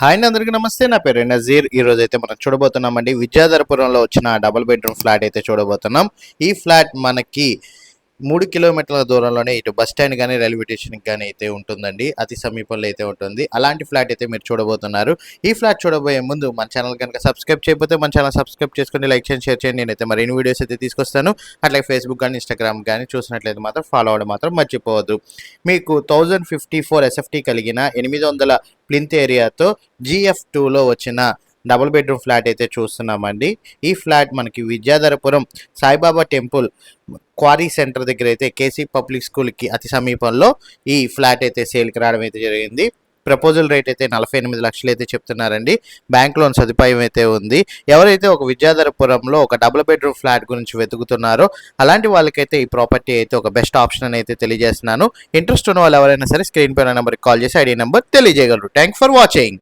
Hi అందరికీ నమస్తే. నా పేరు నజీర్. ఈ రోజు అయితే మనం చూడబోతున్నామండి. విద్యాధరపురంలో వచ్చిన డబుల్ బెడ్రూమ్ ఫ్లాట్ అయితే చూడబోతున్నాం. ఈ ఫ్లాట్ మనకి మూడు కిలోమీటర్ల దూరంలోనే ఇటు బస్ స్టాండ్ కానీ రైల్వే స్టేషన్ కానీ అయితే ఉంటుందండి. అతి సమీపంలో అయితే ఉంటుంది. అలాంటి ఫ్లాట్ అయితే మీరు చూడబోతున్నారు. ఈ ఫ్లాట్ చూడబోయే ముందు మన ఛానల్ కనుక సబ్స్క్రైబ్ చేయకపోతే మన ఛానల్ సబ్స్క్రైబ్ చేసుకుని లైక్ చేయండి షేర్ చేయండి. నేనైతే మరిన్ని వీడియోస్ అయితే తీసుకొస్తాను. అట్లాగే ఫేస్బుక్ కానీ ఇన్స్టాగ్రామ్ కానీ చూసినట్లయితే మాత్రం ఫాలో అవ్వడం మాత్రం మర్చిపోవద్దు. మీకు థౌజండ్ ఫిఫ్టీ ఫోర్ ఎస్ఎఫ్టీ కలిగిన ఎనిమిది వందల ప్లింత్ ఏరియాతో జిఎఫ్ టూలో వచ్చిన డబుల్ బెడ్రూమ్ ఫ్లాట్ అయితే చూస్తున్నామండి. ఈ ఫ్లాట్ మనకి Vidyadharapuram Saibaba temple quarry centre దగ్గర అయితే కేసీ పబ్లిక్ స్కూల్కి అతి సమీపంలో ఈ ఫ్లాట్ అయితే సేల్కి రావడం అయితే జరిగింది. ప్రపోజల్ రేట్ అయితే నలభై ఎనిమిది లక్షలు అయితే చెప్తున్నారండి. బ్యాంక్ లోన్ సదుపాయం అయితే ఉంది. ఎవరైతే ఒక విద్యాధరపురంలో ఒక డబుల్ బెడ్రూమ్ ఫ్లాట్ గురించి వెతుకుతున్నారో అలాంటి వాళ్ళకైతే ఈ ప్రాపర్టీ అయితే ఒక బెస్ట్ ఆప్షన్ అని అయితే తెలియజేస్తున్నాను. ఇంట్రెస్ట్ ఉన్న వాళ్ళు ఎవరైనా సరే స్క్రీన్ పైన నెంబర్కి కాల్ చేసి ఐడి నెంబర్ తెలియజేయగలరు. Thank for watching.